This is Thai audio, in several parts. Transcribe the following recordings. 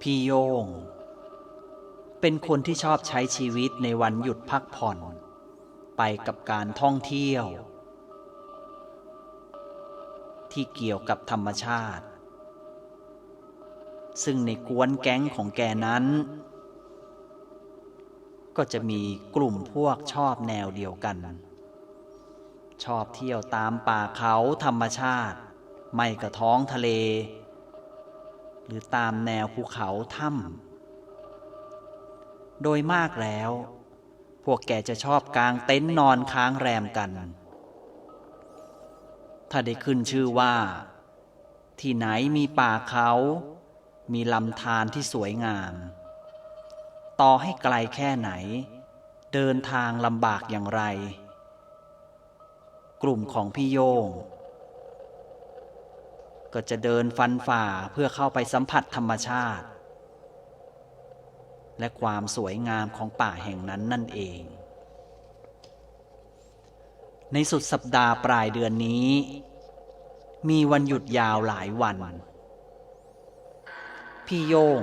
พี่โยง เป็นคนที่ชอบใช้ชีวิตในวันหยุดพักผ่อน ไปกับการท่องเที่ยว ที่เกี่ยวกับธรรมชาติ ซึ่งในกวนแก๊งของแกนั้น ก็จะมีกลุ่มพวกชอบแนวเดียวกัน ชอบเที่ยวตามป่าเขาธรรมชาติ ไม่กระท้องทะเล หรือตามแนวภูเขาถ้ำโดยมากแล้ว พวกแกจะชอบกางเต็นท์นอนค้างแรมกัน ถ้าได้ขึ้นชื่อว่า ที่ไหนมีป่าเขา มีลำธารที่สวยงาม ต่อให้ไกลแค่ไหน เดินทางลำบากอย่างไร กลุ่มของพี่โยง ก็จะเดินฟันฝ่าเพื่อเข้าไปสัมผัสธรรมชาติ และความสวยงามของป่าแห่งนั้นนั่นเอง ในสุดสัปดาห์ปลายเดือนนี้ มีวันหยุดยาวหลายวัน พี่โยง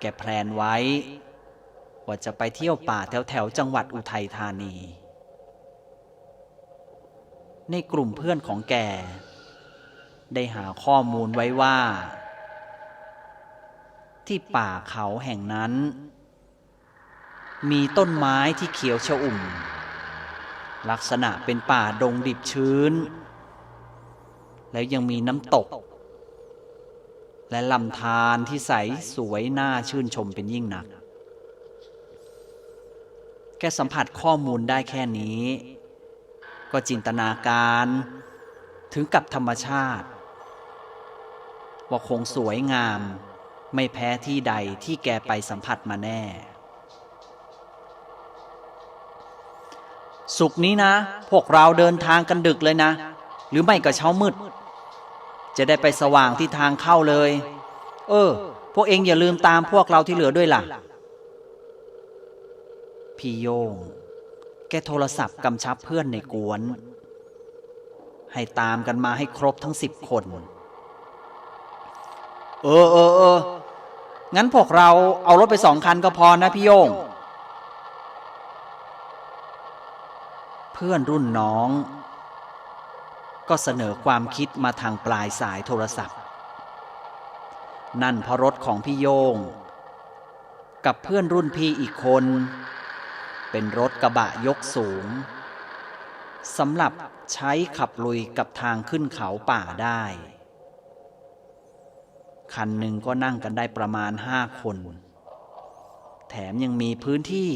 แกแพลนไว้ ว่าจะไปเที่ยวป่าแถวแถวจังหวัดอุทัยธานี ในกลุ่มเพื่อนของแก ได้หาข้อมูลไว้ว่า ที่ป่าเขาแห่งนั้น มีต้นไม้ที่เขียวชอุ่ม ลักษณะเป็นป่าดงดิบชื้น แล้วยังมีน้ำตก และลำธารที่ใสสวยน่าชื่นชมเป็นยิ่งนักแกสัมผัสข้อมูลได้แค่นี้ ก็จินตนาการถึงกับธรรมชาติ ว่าคงสวยงาม ไม่แพ้ที่ใดที่แกไปสัมผัสมาแน่ สุกนี้นะ พวกเราเดินทางกันดึกเลยนะ หรือไม่ก็เช้ามืด จะได้ไปสว่างที่ทางเข้าเลย เออ พวกเองอย่าลืมตามพวกเราที่เหลือด้วยล่ะ พี่โยง แกโทรศัพท์กำชับเพื่อนในกวน ให้ตามกันมาให้ครบทั้งสิบคน เออเออเอองั้นพวกเราเอารถไปสองคันก็พอนะพี่โยง เพื่อนรุ่นน้อง ก็เสนอความคิดมาทางปลายสายโทรศัพท์ นั่นเพราะรถของพี่โยง กับเพื่อนรุ่นพี่อีกคน เป็นรถกระบะยกสูงสำหรับใช้ขับลุยกับทางขึ้นเขาป่าได้ คันหนึ่งก็นั่งกันได้ประมาณห้าคน แถมยังมีพื้นที่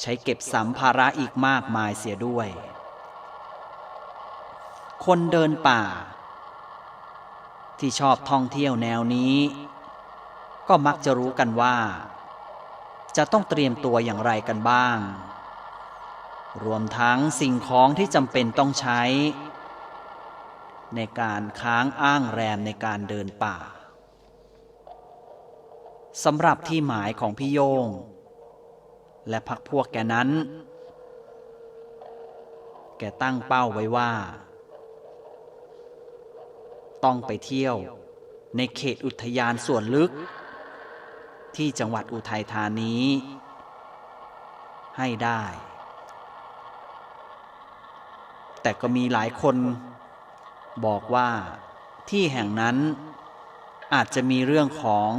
ใช้เก็บสัมภาระอีกมากมายเสียด้วย คนเดินป่า ที่ชอบท่องเที่ยวแนวนี้ ก็มักจะรู้กันว่า จะต้องเตรียมตัวอย่างไรกันบ้าง รวมทั้งสิ่งของที่จำเป็นต้องใช้ ในการค้างอ้างแรมในการเดินป่า สำหรับที่หมายของพี่โยง และพักพวกแกนั้น แกตั้งเป้าไว้ว่า ต้องไปเที่ยวในเขตอุทยานส่วนลึก ที่จังหวัดอุทัยธานีให้ได้ แต่ก็มีหลายคนบอกว่าที่แห่งนั้นอาจจะมีเรื่องของ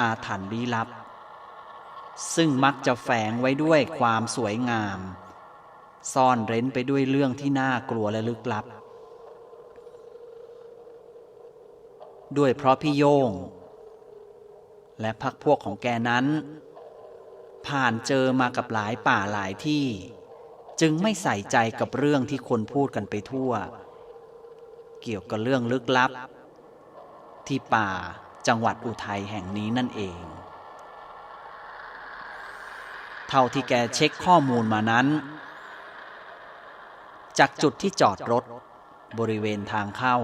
อาถรรพ์ลี้ลับ ซึ่งมักจะแฝงไว้ด้วยความสวยงาม ซ่อนเร้นไปด้วยเรื่องที่น่ากลัวและลึกลับ ด้วยเพราะพี่โยง และพักพวกของแกนั้น ผ่านเจอมากับหลายป่าหลายที่ จึงไม่ใส่ใจกับเรื่องที่คนพูดกันไปทั่ว เกี่ยวกับเรื่องลึกลับ ที่ป่า จังหวัดอุทัยแห่งนี้นั่นเอง เท่าที่แกเช็คข้อมูลมานั้น จากจุดที่จอดรถบริเวณทางเข้า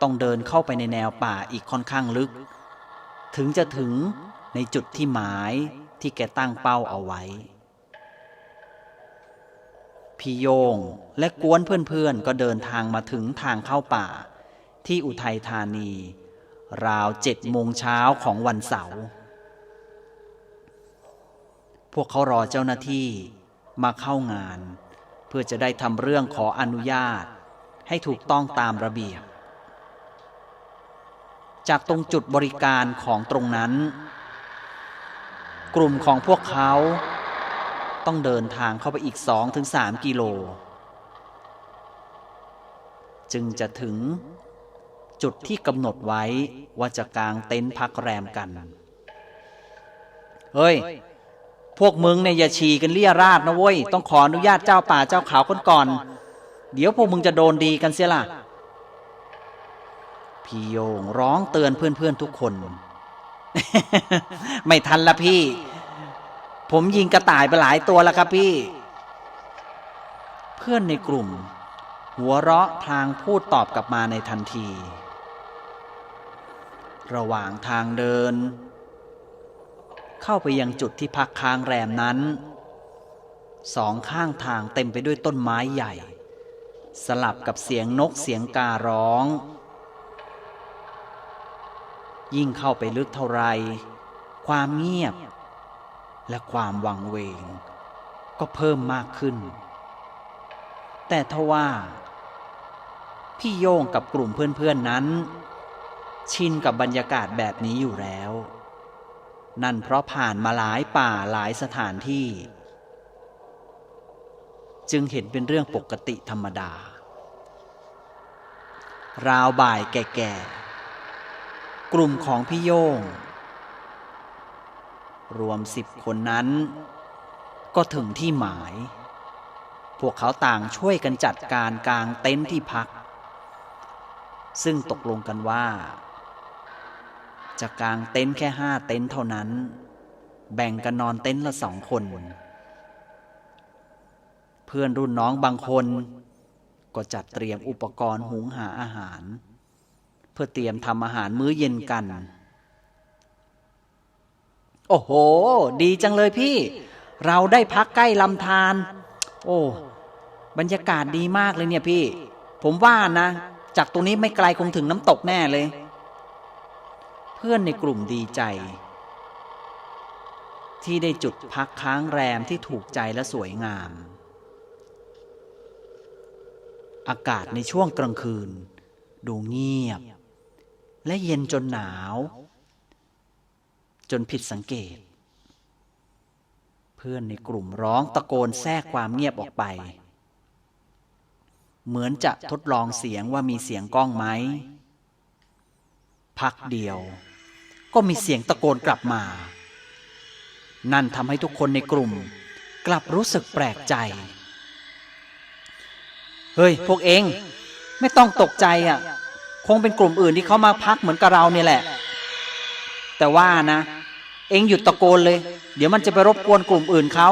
ต้องเดินเข้าไปในแนวป่าอีกค่อนข้างลึก ถึงจะถึงในจุดที่หมายที่แกตั้งเป้าเอาไว้พี่โยงและกวนเพื่อนๆ ก็เดินทางมาถึงทางเข้าป่า ที่อุทัยธานี ราวเจ็ดโมงเช้าของวันเสาร์ พวกเขารอเจ้าหน้าที่มาเข้างาน เพื่อจะได้ทำเรื่องขออนุญาตให้ถูกต้องตามระเบียบ จากตรงจุดบริการของตรงนั้น กลุ่มของพวกเขาต้องเดินทางเข้าไปอีก 2-3 กิโล จึงจะถึง จุดที่กำหนดไว้ว่าจะกางเต็นท์พักแรมกัน เฮ้ย พวกมึงเนี่ยอย่าฉี่กันเลี่ยราดนะเว้ย ต้องขออนุญาตเจ้าป่าเจ้าเขาคนก่อน เดี๋ยวพวกมึงจะโดนดีกันเสียล่ะ พี่โยงร้องเตือนเพื่อนๆทุกคน ไม่ทันละพี่ ผมยิงกระต่ายไปหลายตัวแล้วครับพี่ เพื่อนในกลุ่มหัวเราะพลางพูดตอบกลับมาในทันที ระหว่างทางเดิน เข้าไปยังจุดที่พักค้างแรมนั้น สองข้างทางเต็มไปด้วยต้นไม้ใหญ่ สลับกับเสียงนกเสียงการ้อง ยิ่งเข้าไปลึกเท่าไร ความเงียบ และความวังเวง ก็เพิ่มมากขึ้น แต่ทว่าพี่โย่งกับกลุ่มเพื่อนๆนั้น ชินกับบรรยากาศแบบนี้อยู่แล้ว นั่นเพราะผ่านมาหลายป่าหลายสถานที่ จึงเห็นเป็นเรื่องปกติธรรมดา ราวบ่ายแก่ๆ กลุ่มของพี่โย่งรวมสิบคนนั้น ก็ถึงที่หมาย พวกเขาต่างช่วยกันจัดการกลางเต็นท์ที่พักซึ่งตกลงกันว่า จะกางเต็นท์แค่ห้าเต็นท์เท่านั้น แบ่งกันนอนเต็นท์ละสองคน เพื่อนรุ่นน้องบางคน ก็จัดเตรียมอุปกรณ์หุงหาอาหาร เพื่อเตรียมทำอาหารมื้อเย็นกัน โอ้โห ดีจังเลยพี่ เราได้พักใกล้ลำธารโอ้บรรยากาศดีมากเลยเนี่ยพี่ ผมว่านะ จากตรงนี้ไม่ไกลคงถึงน้ำตกแน่เลย พื่อนในกลุ่มดีใจ ที่ได้จุดพักค้างแรมที่ถูกใจและสวยงาม อากาศในช่วงกลางคืน ดูเงียบ และเย็นจนหนาว จนผิดสังเกต เพื่อนในกลุ่มร้องตะโกนแทรกความเงียบออกไป เหมือนจะทดลองเสียงว่ามีเสียงกล้องไหมพักเดียว ก็มีเสียงตะโกนกลับมา นั่นทำให้ทุกคนในกลุ่ม กลับรู้สึกแปลกใจ เฮ้ย พวกเองไม่ต้องตกใจอะ คงเป็นกลุ่มอื่นที่เขามาพักเหมือนกับเราเนี่ยแหละ แต่ว่านะ เองหยุดตะโกนเลย เดี๋ยวมันจะไปรบกวนกลุ่มอื่นเขา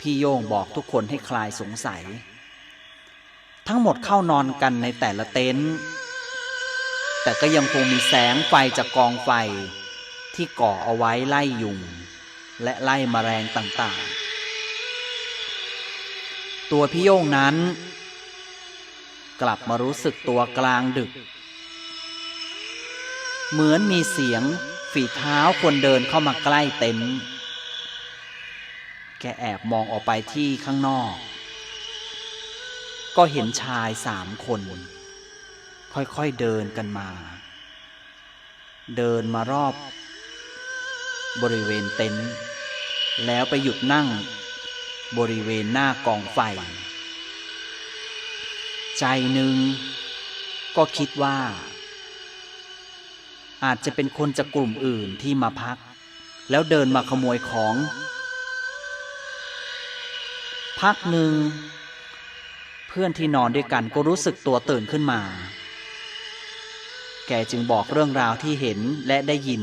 พี่โยงบอกทุกคนให้คลายสงสัย ทั้งหมดเข้านอนกันในแต่ละเต็นท์ แต่ก็ยังคงมีแสงไฟจากกองไฟที่ก่อเอาไว้ไล่ยุง และไล่มแมลงต่างๆ ตัวพี่โยงนั้น กลับมารู้สึกตัวกลางดึก เหมือนมีเสียงฝีเท้าคนเดินเข้ามาใกล้เต็นท์แกแอบมองออกไปที่ข้างนอก ก็เห็นชายสามคน ค่อยๆเดินกันมา เดินมารอบบริเวณเต็นท์แล้วไปหยุดนั่งบริเวณหน้ากองไฟ ใจหนึ่งก็คิดว่า อาจจะเป็นคนจากกลุ่มอื่นที่มาพัก แล้วเดินมาขโมยของ พักหนึ่ง เพื่อนที่นอนด้วยกันก็รู้สึกตัวตื่นขึ้นมา แกจึงบอกเรื่องราวที่เห็นและได้ยิน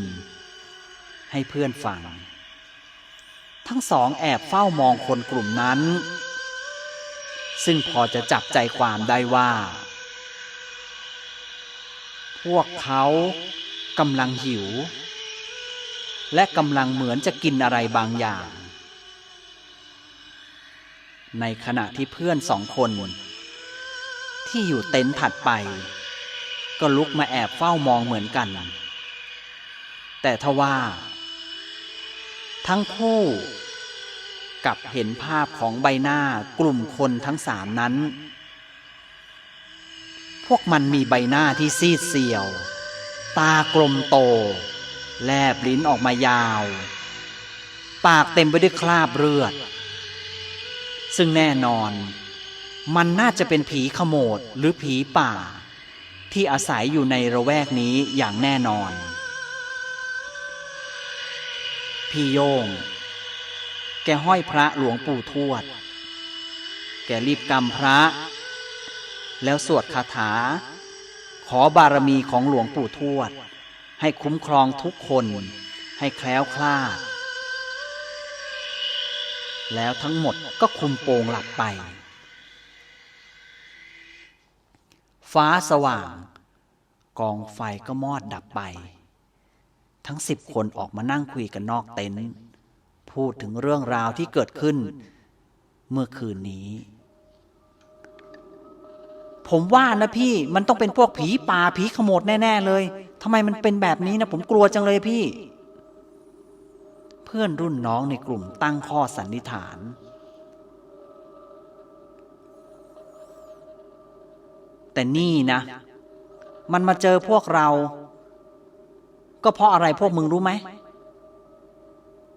ให้เพื่อนฟัง ทั้งสองแอบเฝ้ามองคนกลุ่มนั้น ซึ่งพอจะจับใจความได้ว่า พวกเขากำลังหิว และกำลังเหมือนจะกินอะไรบางอย่าง ในขณะที่เพื่อนสองคน ที่อยู่เต็นท์ถัดไป ก็ลุกมาแอบเฝ้ามองเหมือนกัน แต่ทว่า ทั้งคู่กับเห็นภาพของใบหน้ากลุ่มคนทั้งสามนั้น พวกมันมีใบหน้าที่ซีดเซียว ตากลมโต แลบลิ้นออกมายาว ปากเต็มไปด้วยคราบเลือด ซึ่งแน่นอน มันน่าจะเป็นผีขโมดหรือผีป่า ที่อาศัยอยู่ในระแวกนี้อย่างแน่นอน พี่โยง แกห้อยพระหลวงปู่ทวด แกรีบกำพระ แล้วสวดคาถา ขอบารมีของหลวงปู่ทวด ให้คุ้มครองทุกคนให้แคล้วคลาดแล้วทั้งหมดก็คุมโปงหลับไป ฟ้าสว่าง กองไฟก็มอดดับไป ทั้งสิบคนออกมานั่งคุยกันนอกเต็นท์พูดถึงเรื่องราวที่เกิดขึ้น เมื่อคืนนี้ ผมว่านะพี่มันต้องเป็นพวกผีป่าผีขโมดแน่ ๆ เลยทำไมมันเป็นแบบนี้นะผมกลัวจังเลยพี่ เพื่อนรุ่นน้องในกลุ่มตั้งข้อสันนิษฐาน แต่นี่นะ มันมาเจอพวกเรา ก็เพราะอะไรพวกมึงรู้ไหม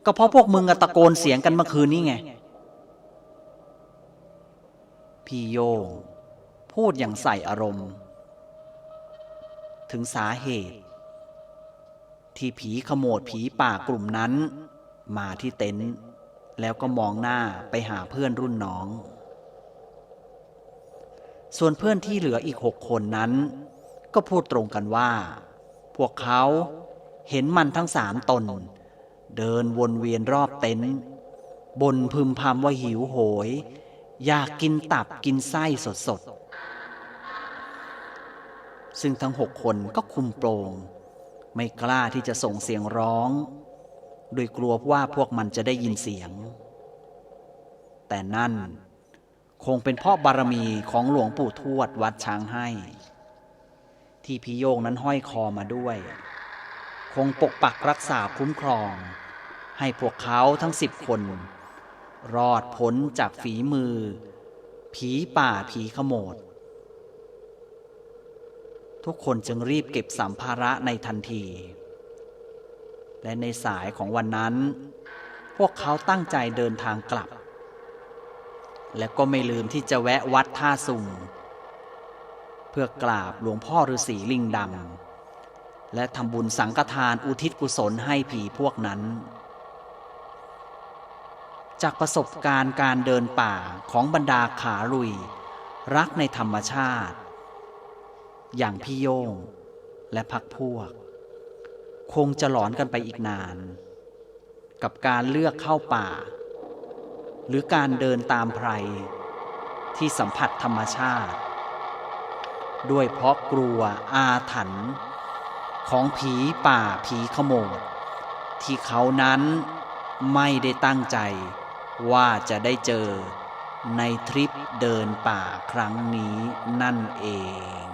ก็เพราะพวกมึงตะโกนเสียงกันเมื่อคืนนี้ไง พี่โยงพูดอย่างใส่อารมณ์ ถึงสาเหตุ ที่ผีขโมดผีป่ากลุ่มนั้น มาที่เต็นท์แล้วก็มองหน้าไปหาเพื่อนรุ่นน้อง ส่วนเพื่อนที่เหลืออีกหกคนนั้น ก็พูดตรงกันว่า พวกเขาเห็นมันทั้งสามตน เดินวนเวียนรอบเต็นท์บนพึมพำว่าหิวโหย อยากกินตับกินไส้สดๆซึ่งทั้งหกคนก็คุมโปรงไม่กล้าที่จะส่งเสียงร้อง โดยกลัวว่าพวกมันจะได้ยินเสียง แต่นั่น คงเป็นพราะบารมีของหลวงปู่ทวดวัดช้างให้ ที่พี่โยงนั้นห้อยคอมาด้วย คงปกปักรักษาคุ้มครอง ให้พวกเขาทั้งสิบคน รอดพ้นจากฝีมือ ผีป่าผีขโมดทุกคนจึงรีบเก็บสัมภาระในทันที และในสายของวันนั้น พวกเขาตั้งใจเดินทางกลับ และก็ไม่ลืมที่จะแวะวัดท่าสุงเพื่อกราบหลวงพ่อฤาษีลิงดำและทำบุญสังฆทานอุทิศกุศลให้ผีพวกนั้น จากประสบการณ์การเดินป่าของบรรดาขาลุย รักในธรรมชาติ อย่างพี่โยงและพักพวก คงจะหลอนกันไปอีกนาน กับการเลือกเข้าป่า หรือการเดินตามไพรที่สัมผัสธรรมชาติ ด้วยเพราะกลัวอาถรรพ์ของผีป่าผีขโมดที่เขานั้นไม่ได้ตั้งใจว่าจะได้เจอในทริปเดินป่าครั้งนี้นั่นเอง